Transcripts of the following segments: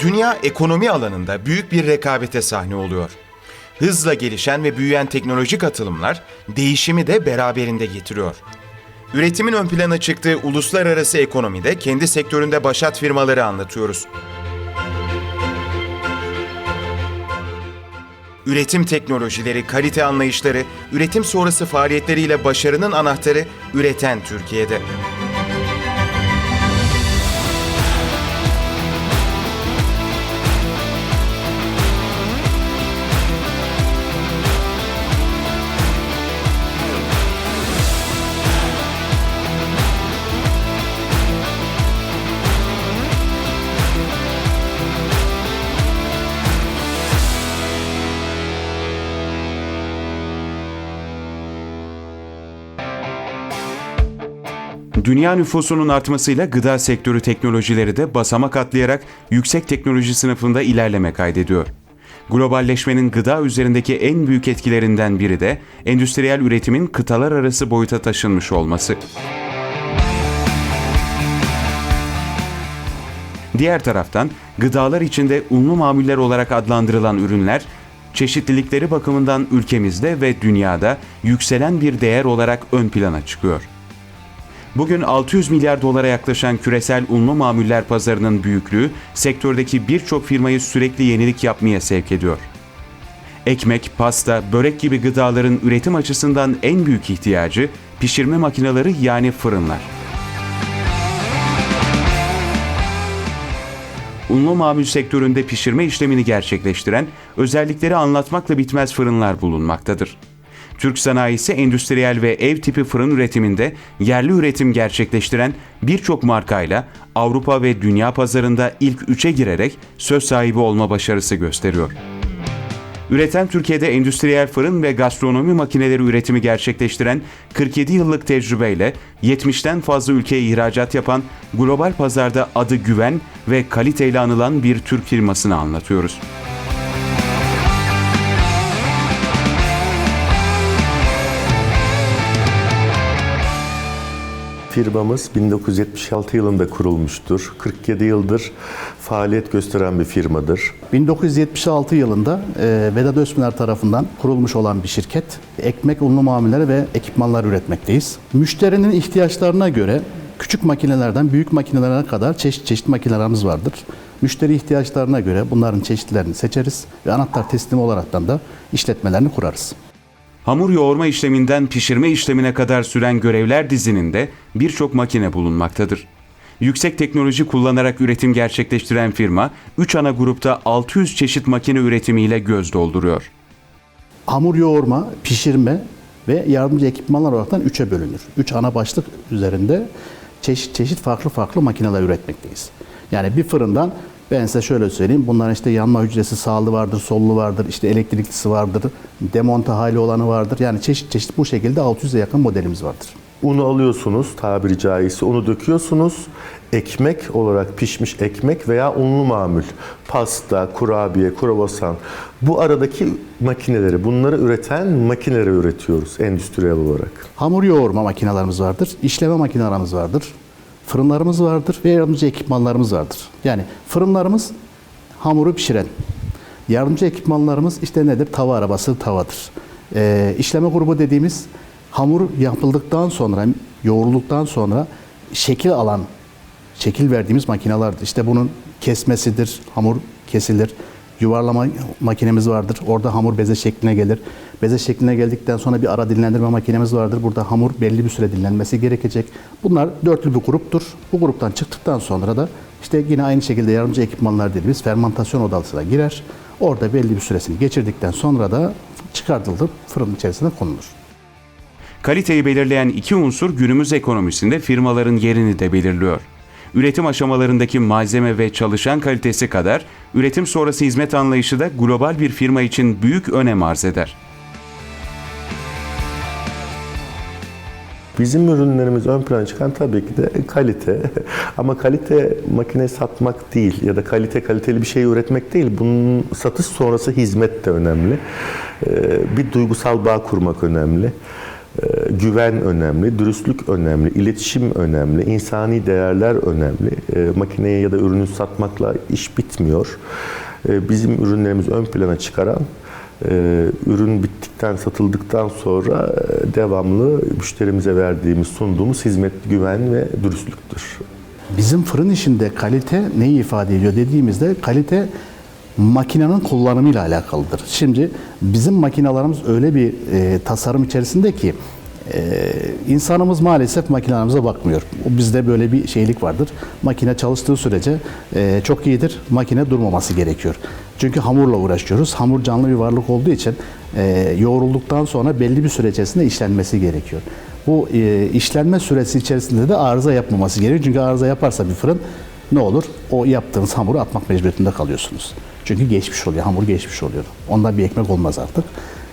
Dünya ekonomi alanında büyük bir rekabete sahne oluyor. Hızla gelişen ve büyüyen teknolojik atılımlar değişimi de beraberinde getiriyor. Üretimin ön plana çıktığı uluslararası ekonomide kendi sektöründe başat firmaları anlatıyoruz. Üretim teknolojileri, kalite anlayışları, üretim sonrası faaliyetleriyle başarının anahtarı üreten Türkiye'de. Dünya nüfusunun artmasıyla gıda sektörü teknolojileri de basamak atlayarak yüksek teknoloji sınıfında ilerleme kaydediyor. Globalleşmenin gıda üzerindeki en büyük etkilerinden biri de endüstriyel üretimin kıtalar arası boyuta taşınmış olması. Diğer taraftan gıdalar içinde unlu mamuller olarak adlandırılan ürünler çeşitlilikleri bakımından ülkemizde ve dünyada yükselen bir değer olarak ön plana çıkıyor. Bugün 600 milyar dolara yaklaşan küresel unlu mamuller pazarının büyüklüğü sektördeki birçok firmayı sürekli yenilik yapmaya sevk ediyor. Ekmek, pasta, börek gibi gıdaların üretim açısından en büyük ihtiyacı pişirme makineleri yani fırınlar. Unlu mamul sektöründe pişirme işlemini gerçekleştiren, özellikleri anlatmakla bitmez fırınlar bulunmaktadır. Türk sanayisi endüstriyel ve ev tipi fırın üretiminde yerli üretim gerçekleştiren birçok markayla Avrupa ve dünya pazarında ilk üçe girerek söz sahibi olma başarısı gösteriyor. Üreten Türkiye'de endüstriyel fırın ve gastronomi makineleri üretimi gerçekleştiren 47 yıllık tecrübeyle 70'ten fazla ülkeye ihracat yapan global pazarda adı güven ve kaliteyle anılan bir Türk firmasını anlatıyoruz. Firmamız 1976 yılında kurulmuştur. 47 yıldır faaliyet gösteren bir firmadır. 1976 yılında e, Vedat Özpınar tarafından kurulmuş olan bir şirket. Ekmek, unlu mamulleri ve ekipmanlar üretmekteyiz. Müşterinin ihtiyaçlarına göre küçük makinelerden büyük makinelere kadar çeşit çeşit makinelerimiz vardır. Müşteri ihtiyaçlarına göre bunların çeşitlerini seçeriz ve anahtar teslim olaraktan da işletmelerini kurarız. Hamur yoğurma işleminden pişirme işlemine kadar süren görevler dizininde birçok makine bulunmaktadır. Yüksek teknoloji kullanarak üretim gerçekleştiren firma, 3 ana grupta 600 çeşit makine üretimiyle göz dolduruyor. Hamur yoğurma, pişirme ve yardımcı ekipmanlar olaraktan üçe bölünür. Üç ana başlık üzerinde çeşit çeşit farklı farklı makineler üretmekteyiz. Yani bir fırından ben size şöyle söyleyeyim. Bunların işte yanma hücresi sağlı vardır, sollu vardır, işte elektriklisi vardır, demonte hali olanı vardır. Yani çeşit çeşit bu şekilde 600'e yakın modelimiz vardır. Unu alıyorsunuz tabiri caizse, unu döküyorsunuz. Ekmek olarak pişmiş ekmek veya unlu mamul, pasta, kurabiye, kruvasan. Bu aradaki makineleri, bunları üreten makineleri üretiyoruz endüstriyel olarak. Hamur yoğurma makinelerimiz vardır, işleme makinelerimiz vardır, fırınlarımız vardır ve yardımcı ekipmanlarımız vardır. Yani fırınlarımız hamuru pişiren, yardımcı ekipmanlarımız işte nedir? Tava arabası tavadır. Ee, işleme grubu dediğimiz hamur yapıldıktan sonra, yoğrulduktan sonra şekil alan, şekil verdiğimiz makinelerdir. İşte bunun kesmesidir, hamur kesilir. Yuvarlama makinemiz vardır. Orada hamur beze şekline gelir. Beze şekline geldikten sonra bir ara dinlendirme makinemiz vardır. Burada hamur belli bir süre dinlenmesi gerekecek. Bunlar dörtlü bir gruptur. Bu gruptan çıktıktan sonra da işte yine aynı şekilde yardımcı ekipmanlar dediğimiz fermantasyon odasına girer. Orada belli bir süresini geçirdikten sonra da çıkartılıp fırın içerisine konulur. Kaliteyi belirleyen iki unsur günümüz ekonomisinde firmaların yerini de belirliyor. Üretim aşamalarındaki malzeme ve çalışan kalitesi kadar üretim sonrası hizmet anlayışı da global bir firma için büyük önem arz eder. Bizim ürünlerimiz ön plana çıkan tabii ki de kalite. Ama kalite makine satmak değil ya da kalite kaliteli bir şey üretmek değil. Bunun satış sonrası hizmet de önemli. Ee, Bir duygusal bağ kurmak önemli. E, güven önemli, dürüstlük önemli, iletişim önemli, insani değerler önemli. E, makineye ya da ürünü satmakla iş bitmiyor. E, bizim ürünlerimiz ön plana çıkaran e, ürün bittikten, satıldıktan sonra e, devamlı müşterimize verdiğimiz, sunduğumuz hizmet, güven ve dürüstlüktür. Bizim fırın işinde kalite neyi ifade ediyor dediğimizde kalite makinenin kullanımıyla alakalıdır. Şimdi bizim makinalarımız öyle bir e, tasarım içerisinde ki e, insanımız maalesef makinalarımıza bakmıyor. Bizde böyle bir şeylik vardır. Makine çalıştığı sürece e, çok iyidir. Makine durmaması gerekiyor. Çünkü hamurla uğraşıyoruz. Hamur canlı bir varlık olduğu için e, yoğrulduktan sonra belli bir süre içerisinde işlenmesi gerekiyor. Bu e, işlenme süresi içerisinde de arıza yapmaması gerekiyor. Çünkü arıza yaparsa bir fırın ne olur? O yaptığınız hamuru atmak mecburiyetinde kalıyorsunuz. Çünkü geçmiş oluyor, hamur geçmiş oluyor. Ondan bir ekmek olmaz artık.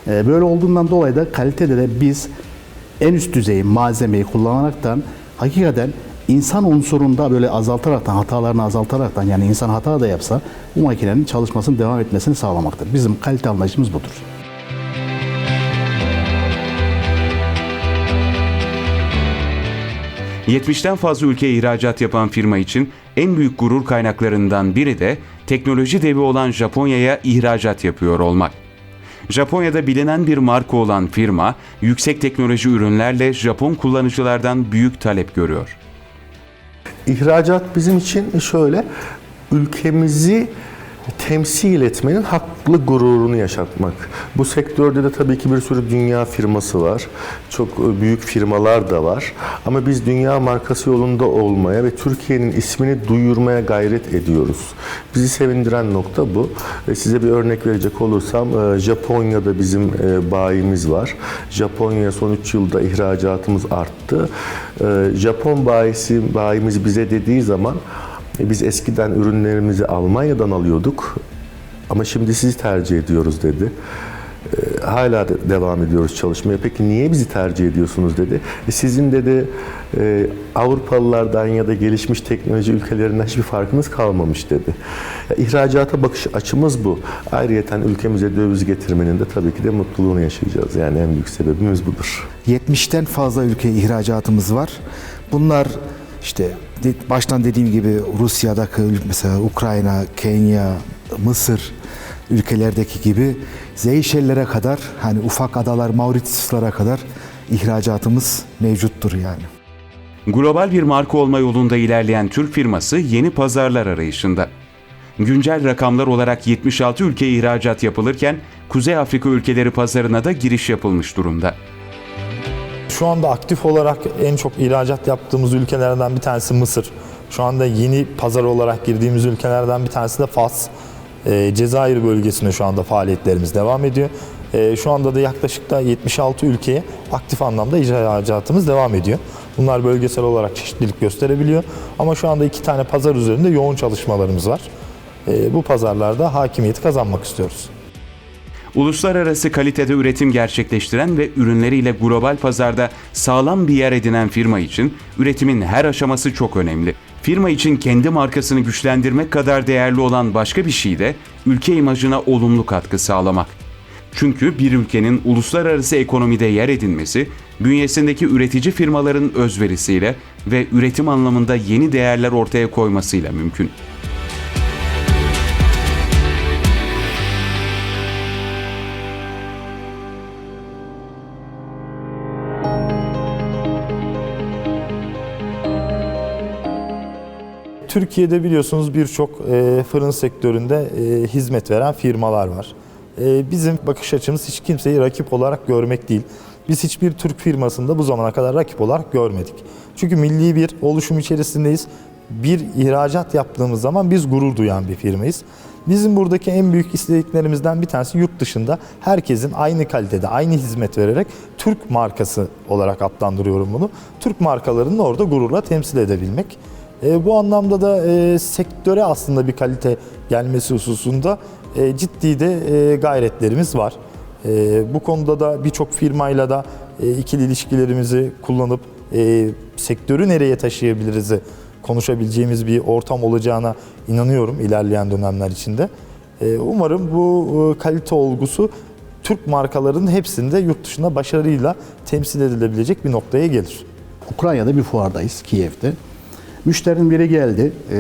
E, böyle olduğundan dolayı da kalitede de biz en üst düzey malzemeyi kullanaraktan hakikaten insan unsurunda böyle azaltaraktan, hatalarını azaltaraktan yani insan hata da yapsa bu makinenin çalışmasının devam etmesini sağlamaktır. Bizim kalite anlayışımız budur. ...70'ten fazla ülkeye ihracat yapan firma için en büyük gurur kaynaklarından biri de teknoloji devi olan Japonya'ya ihracat yapıyor olmak. Japonya'da bilinen bir marka olan firma, yüksek teknoloji ürünlerle Japon kullanıcılardan büyük talep görüyor. İhracat bizim için şöyle, ülkemizi temsil etmenin haklı gururunu yaşatmak. Bu sektörde de tabii ki bir sürü dünya firması var. Çok e, büyük firmalar da var. Ama biz dünya markası yolunda olmaya ve Türkiye'nin ismini duyurmaya gayret ediyoruz. Bizi sevindiren nokta bu. E, Size bir örnek verecek olursam e, Japonya'da bizim bayimiz var. Japonya son 3 yılda ihracatımız arttı. Japon bayisi, bayimiz bize dediği zaman Biz eskiden ürünlerimizi Almanya'dan alıyorduk ama şimdi sizi tercih ediyoruz dedi. E, Hala de- devam ediyoruz çalışmaya. Peki niye bizi tercih ediyorsunuz dedi. E, Sizin dedi e, Avrupalılardan ya da gelişmiş teknoloji ülkelerinden hiçbir farkınız kalmamış dedi. Ya, İhracata bakış açımız bu. Ayrıyeten ülkemize döviz getirmenin de tabii ki de mutluluğunu yaşayacağız. Yani en büyük sebebimiz budur. 70'ten fazla ülkeye ihracatımız var. Bunlar işte baştan dediğim gibi Rusya'daki mesela Ukrayna, Kenya, Mısır ülkelerdeki gibi Seyşellere kadar hani ufak adalar Mauritius'lara kadar ihracatımız mevcuttur yani. Global bir marka olma yolunda ilerleyen Türk firması yeni pazarlar arayışında. Güncel rakamlar olarak 76 ülkeye ihracat yapılırken Kuzey Afrika ülkeleri pazarına da giriş yapılmış durumda. Şu anda aktif olarak en çok ihracat yaptığımız ülkelerden bir tanesi Mısır. Şu anda yeni pazar olarak girdiğimiz ülkelerden bir tanesi de Fas. Ee, Cezayir bölgesinde şu anda faaliyetlerimiz devam ediyor. Ee, şu anda da yaklaşık da 76 ülkeye aktif anlamda ihracatımız devam ediyor. Bunlar bölgesel olarak çeşitlilik gösterebiliyor. Ama şu anda iki tane pazar üzerinde yoğun çalışmalarımız var. Ee, bu pazarlarda hakimiyeti kazanmak istiyoruz. Uluslararası kalitede üretim gerçekleştiren ve ürünleriyle global pazarda sağlam bir yer edinen firma için üretimin her aşaması çok önemli. Firma için kendi markasını güçlendirmek kadar değerli olan başka bir şey de ülke imajına olumlu katkı sağlamak. Çünkü bir ülkenin uluslararası ekonomide yer edinmesi, bünyesindeki üretici firmaların özverisiyle ve üretim anlamında yeni değerler ortaya koymasıyla mümkün. Türkiye'de biliyorsunuz birçok e, fırın sektöründe e, hizmet veren firmalar var. E, bizim bakış açımız hiç kimseyi rakip olarak görmek değil. Biz hiçbir Türk firmasında bu zamana kadar rakip olarak görmedik. Çünkü milli bir oluşum içerisindeyiz. Bir ihracat yaptığımız zaman biz gurur duyan bir firmayız. Bizim buradaki en büyük istediklerimizden bir tanesi yurt dışında herkesin aynı kalitede, aynı hizmet vererek Türk markası olarak adlandırıyorum bunu. Türk markalarını orada gururla temsil edebilmek. E, bu anlamda da e, sektöre aslında bir kalite gelmesi hususunda e, ciddi de e, gayretlerimiz var. E, bu konuda da birçok firmayla da e, ikili ilişkilerimizi kullanıp e, sektörü nereye taşıyabiliriz konuşabileceğimiz bir ortam olacağına inanıyorum ilerleyen dönemler içinde. E, umarım bu e, kalite olgusu Türk markalarının hepsinde yurt dışında başarıyla temsil edilebilecek bir noktaya gelir. Ukrayna'da bir fuardayız Kiev'de. Müşterinin biri geldi. e,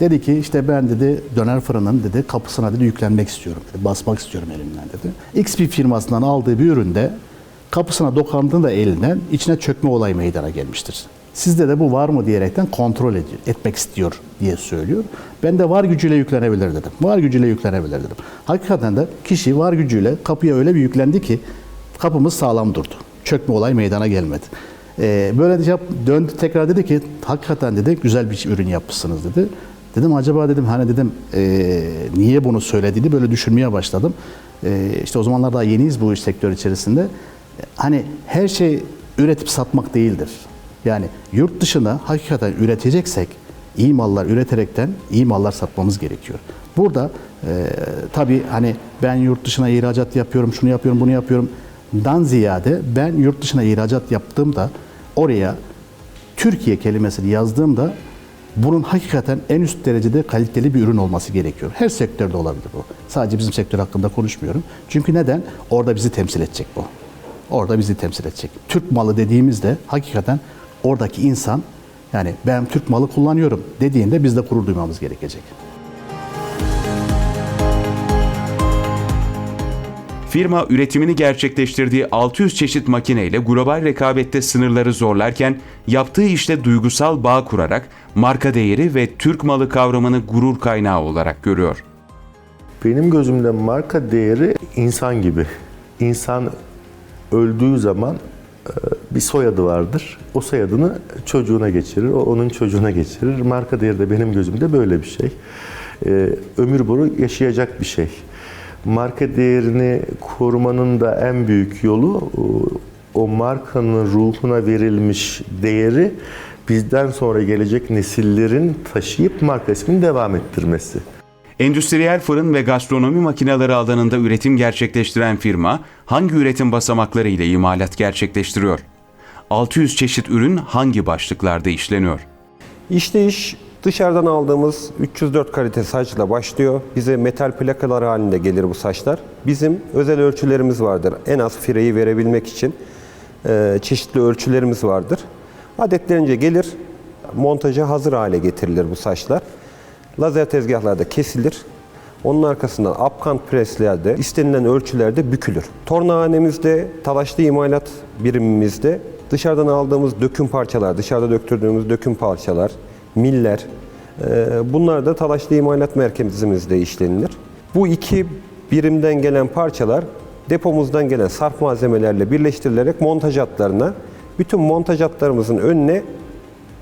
dedi ki işte ben dedi döner fırının dedi kapısına dedi yüklenmek istiyorum dedi. Basmak istiyorum elimden dedi. X bir firmasından aldığı bir üründe kapısına dokandığında elinden içine çökme olayı meydana gelmiştir. Sizde de bu var mı diyerekten kontrol ediyor, etmek istiyor diye söylüyor. Ben de var gücüyle yüklenebilir dedim. Var gücüyle yüklenebilir dedim. Hakikaten de kişi var gücüyle kapıya öyle bir yüklendi ki kapımız sağlam durdu. Çökme olay meydana gelmedi. Ee, böyle de yap, döndü tekrar dedi ki hakikaten dedi güzel bir ürün yapmışsınız dedi. Dedim acaba dedim hani dedim ee, niye bunu söylediğini böyle düşünmeye başladım. Ee, işte o zamanlar daha yeniyiz bu iş sektör içerisinde. Hani her şey üretip satmak değildir. Yani yurt dışına hakikaten üreteceksek iyi mallar üreterekten iyi mallar satmamız gerekiyor. Burada e, tabii hani ben yurt dışına ihracat yapıyorum, şunu yapıyorum, bunu yapıyorum dan ziyade ben yurt dışına ihracat yaptığımda oraya Türkiye kelimesini yazdığımda bunun hakikaten en üst derecede kaliteli bir ürün olması gerekiyor. Her sektörde olabilir bu. Sadece bizim sektör hakkında konuşmuyorum. Çünkü neden? Orada bizi temsil edecek bu. Orada bizi temsil edecek. Türk malı dediğimizde hakikaten oradaki insan yani ben Türk malı kullanıyorum dediğinde biz de gurur duymamız gerekecek. Firma üretimini gerçekleştirdiği 600 çeşit makineyle global rekabette sınırları zorlarken yaptığı işte duygusal bağ kurarak marka değeri ve Türk malı kavramını gurur kaynağı olarak görüyor. Benim gözümde marka değeri insan gibi. İnsan öldüğü zaman e, bir soyadı vardır. O soyadını çocuğuna geçirir, o onun çocuğuna geçirir. Marka değeri de benim gözümde böyle bir şey. E, Ömür boyu yaşayacak bir şey. Marka değerini korumanın da en büyük yolu o- o markanın ruhuna verilmiş değeri bizden sonra gelecek nesillerin taşıyıp marka ismini devam ettirmesi. Endüstriyel fırın ve gastronomi makineleri alanında üretim gerçekleştiren firma hangi üretim basamakları ile imalat gerçekleştiriyor? 600 çeşit ürün hangi başlıklarda işleniyor? İşleyiş dışarıdan aldığımız 304 kalite saçla başlıyor. Bize metal plakalar halinde gelir bu saçlar. Bizim özel ölçülerimiz vardır. En az fireyi verebilmek için e, çeşitli ölçülerimiz vardır. Adetlerince gelir, montaja hazır hale getirilir bu saçlar. Lazer tezgahlarda kesilir. Onun arkasından upkant preslerde istenilen ölçülerde bükülür. Tornahanemizde, talaşlı imalat birimimizde dışarıdan aldığımız döküm parçalar, dışarıda döktürdüğümüz döküm parçalar, miller, e, bunlar da talaşlı imalat merkezimizde işlenilir. Bu iki birimden gelen parçalar depomuzdan gelen sarf malzemelerle birleştirilerek montaj hatlarına, bütün montaj hatlarımızın önüne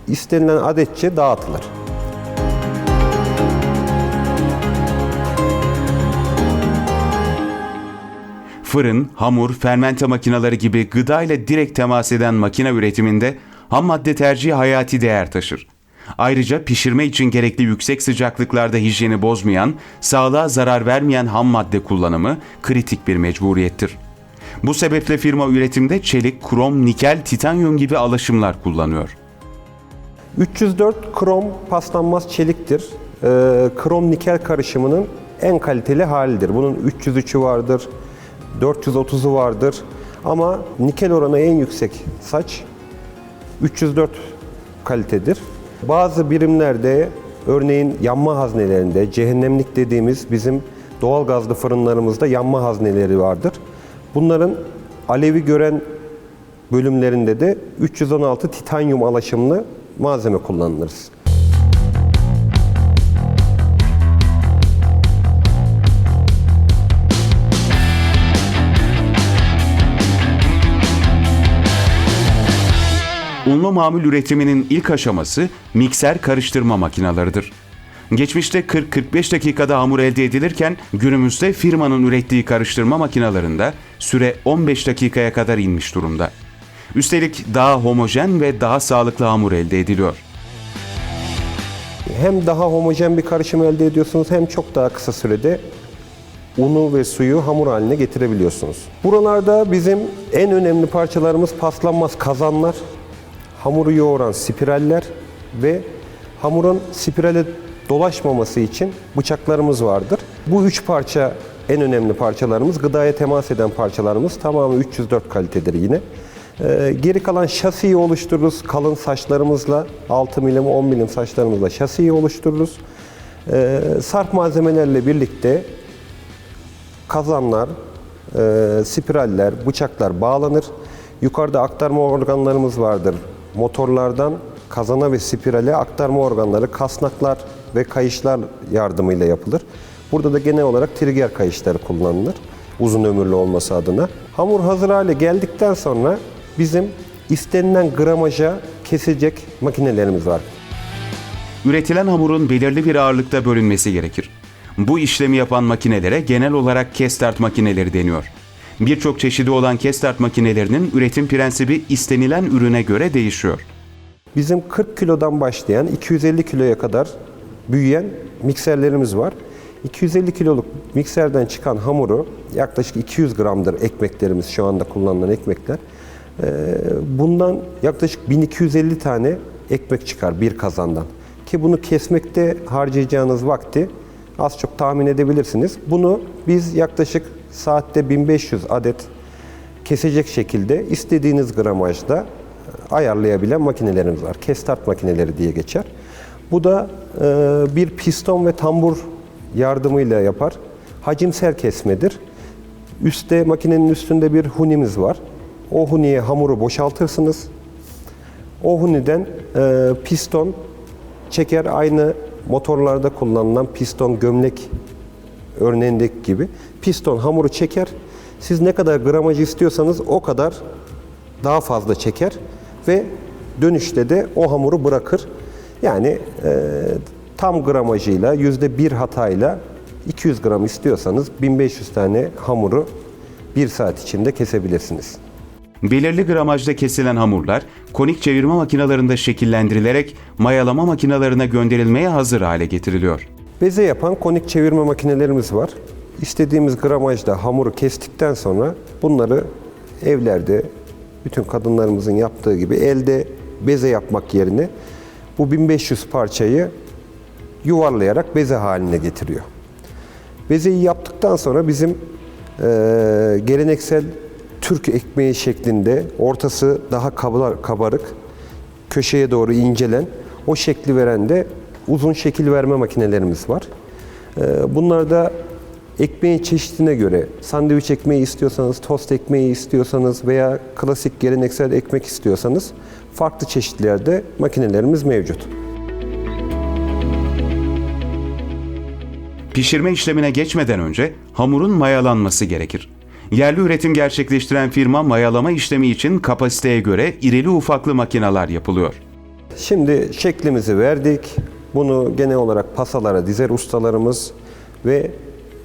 istenilen adetçe dağıtılır. Fırın, hamur, fermente makineleri gibi gıda ile direkt temas eden makine üretiminde ham madde tercihi hayati değer taşır. Ayrıca pişirme için gerekli yüksek sıcaklıklarda hijyeni bozmayan, sağlığa zarar vermeyen ham madde kullanımı kritik bir mecburiyettir. Bu sebeple firma üretimde çelik, krom, nikel, titanyum gibi alaşımlar kullanıyor. 304 krom paslanmaz çeliktir. Ee, krom nikel karışımının en kaliteli halidir. Bunun 303'ü vardır, 430'u vardır. Ama nikel oranı en yüksek saç 304 kalitedir. Bazı birimlerde örneğin yanma haznelerinde cehennemlik dediğimiz bizim doğal gazlı fırınlarımızda yanma hazneleri vardır. Bunların alevi gören bölümlerinde de 316 titanyum alaşımlı malzeme kullanılırız. Unlu mamul üretiminin ilk aşaması mikser karıştırma makineleridir. Geçmişte 40-45 dakikada hamur elde edilirken günümüzde firmanın ürettiği karıştırma makinelerinde süre 15 dakikaya kadar inmiş durumda. Üstelik daha homojen ve daha sağlıklı hamur elde ediliyor. Hem daha homojen bir karışım elde ediyorsunuz hem çok daha kısa sürede unu ve suyu hamur haline getirebiliyorsunuz. Buralarda bizim en önemli parçalarımız paslanmaz kazanlar, hamuru yoğuran spiraller ve hamurun spirale dolaşmaması için bıçaklarımız vardır. Bu üç parça en önemli parçalarımız, gıdaya temas eden parçalarımız tamamı 304 kalitedir yine. Ee, geri kalan şasiyi oluştururuz kalın saçlarımızla, 6 milim 10 milim saçlarımızla şasiyi oluştururuz. Ee, sarf malzemelerle birlikte kazanlar, e, spiraller, bıçaklar bağlanır. Yukarıda aktarma organlarımız vardır. Motorlardan kazana ve spirale aktarma organları kasnaklar ve kayışlar yardımıyla yapılır. Burada da genel olarak trigger kayışları kullanılır. Uzun ömürlü olması adına. Hamur hazır hale geldikten sonra bizim istenilen gramaja kesecek makinelerimiz var. Üretilen hamurun belirli bir ağırlıkta bölünmesi gerekir. Bu işlemi yapan makinelere genel olarak kestart makineleri deniyor. Birçok çeşidi olan kestart makinelerinin üretim prensibi istenilen ürüne göre değişiyor. Bizim 40 kilodan başlayan 250 kiloya kadar büyüyen mikserlerimiz var. 250 kiloluk mikserden çıkan hamuru yaklaşık 200 gramdır ekmeklerimiz şu anda kullanılan ekmekler. Ee, Bundan yaklaşık 1250 tane ekmek çıkar bir kazandan. Ki bunu kesmekte harcayacağınız vakti az çok tahmin edebilirsiniz. Bunu biz yaklaşık saatte 1500 adet kesecek şekilde istediğiniz gramajda ayarlayabilen makinelerimiz var. Kestart makineleri diye geçer. Bu da e, bir piston ve tambur yardımıyla yapar. Hacimsel kesmedir. Üste makinenin üstünde bir hunimiz var. O huniye hamuru boşaltırsınız. O huniden e, piston çeker aynı motorlarda kullanılan piston gömlek örneğindeki gibi piston hamuru çeker. Siz ne kadar gramaj istiyorsanız o kadar daha fazla çeker ve dönüşte de o hamuru bırakır. Yani e, tam gramajıyla yüzde bir hatayla 200 gram istiyorsanız 1500 tane hamuru bir saat içinde kesebilirsiniz. Belirli gramajda kesilen hamurlar konik çevirme makinalarında şekillendirilerek mayalama makinalarına gönderilmeye hazır hale getiriliyor. Beze yapan konik çevirme makinelerimiz var. İstediğimiz gramajda hamuru kestikten sonra bunları evlerde bütün kadınlarımızın yaptığı gibi elde beze yapmak yerine bu 1500 parçayı yuvarlayarak beze haline getiriyor. Bezeyi yaptıktan sonra bizim eee, geleneksel Türk ekmeği şeklinde ortası daha kabar- kabarık, köşeye doğru incelen, o şekli veren de uzun şekil verme makinelerimiz var. Ee, Bunlarda ekmeğin çeşidine göre sandviç ekmeği istiyorsanız, tost ekmeği istiyorsanız veya klasik geleneksel ekmek istiyorsanız farklı çeşitlerde makinelerimiz mevcut. Pişirme işlemine geçmeden önce hamurun mayalanması gerekir. Yerli üretim gerçekleştiren firma mayalama işlemi için kapasiteye göre irili ufaklı makineler yapılıyor. Şimdi şeklimizi verdik. Bunu genel olarak pasalara dizer ustalarımız ve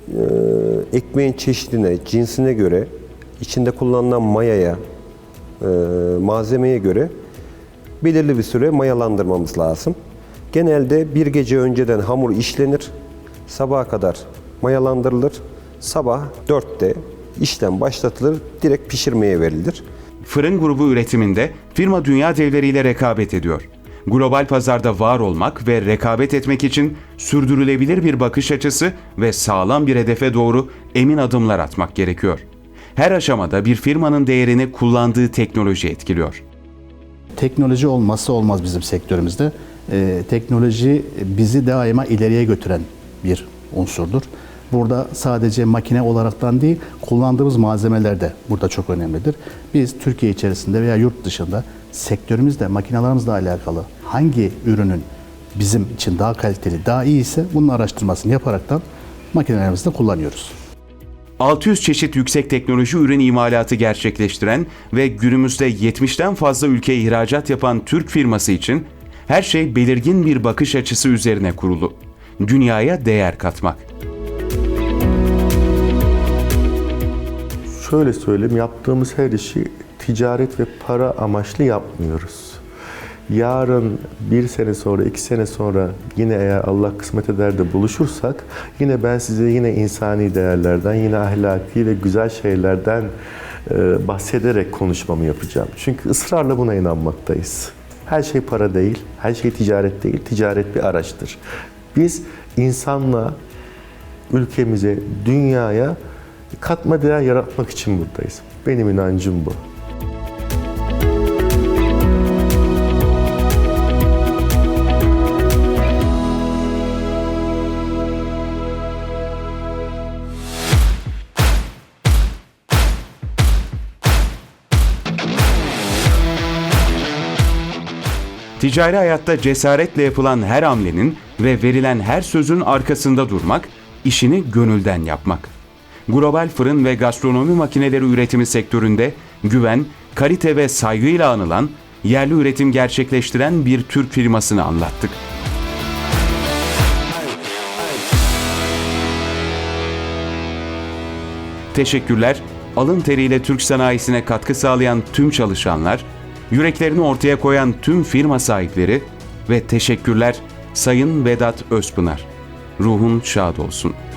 e, ekmeğin çeşidine, cinsine göre, içinde kullanılan mayaya, e, malzemeye göre belirli bir süre mayalandırmamız lazım. Genelde bir gece önceden hamur işlenir, sabaha kadar mayalandırılır. Sabah 4'te işlem başlatılır, direkt pişirmeye verilir. Fırın grubu üretiminde firma dünya devleriyle rekabet ediyor. Global pazarda var olmak ve rekabet etmek için sürdürülebilir bir bakış açısı ve sağlam bir hedefe doğru emin adımlar atmak gerekiyor. Her aşamada bir firmanın değerini kullandığı teknoloji etkiliyor. Teknoloji olmazsa olmaz bizim sektörümüzde. Ee, teknoloji bizi daima ileriye götüren bir unsurdur. Burada sadece makine olaraktan değil, kullandığımız malzemeler de burada çok önemlidir. Biz Türkiye içerisinde veya yurt dışında sektörümüzde, makinalarımızla alakalı hangi ürünün bizim için daha kaliteli, daha iyi ise bunun araştırmasını yaparaktan makinelerimizde kullanıyoruz. 600 çeşit yüksek teknoloji ürün imalatı gerçekleştiren ve günümüzde 70'ten fazla ülkeye ihracat yapan Türk firması için her şey belirgin bir bakış açısı üzerine kurulu. Dünyaya değer katmak. Şöyle söyleyeyim, yaptığımız her işi ticaret ve para amaçlı yapmıyoruz. Yarın bir sene sonra, iki sene sonra yine eğer Allah kısmet eder de buluşursak yine ben size yine insani değerlerden, yine ahlaki ve güzel şeylerden e, bahsederek konuşmamı yapacağım. Çünkü ısrarla buna inanmaktayız. Her şey para değil, her şey ticaret değil, ticaret bir araçtır. Biz insanla ülkemize, dünyaya katma değer yaratmak için buradayız. Benim inancım bu. Ticari hayatta cesaretle yapılan her hamlenin ve verilen her sözün arkasında durmak, işini gönülden yapmak. Global fırın ve gastronomi makineleri üretimi sektöründe güven, kalite ve saygıyla anılan, yerli üretim gerçekleştiren bir Türk firmasını anlattık. Teşekkürler, alın teriyle Türk sanayisine katkı sağlayan tüm çalışanlar, yüreklerini ortaya koyan tüm firma sahipleri ve teşekkürler Sayın Vedat Özpınar. Ruhun şad olsun.''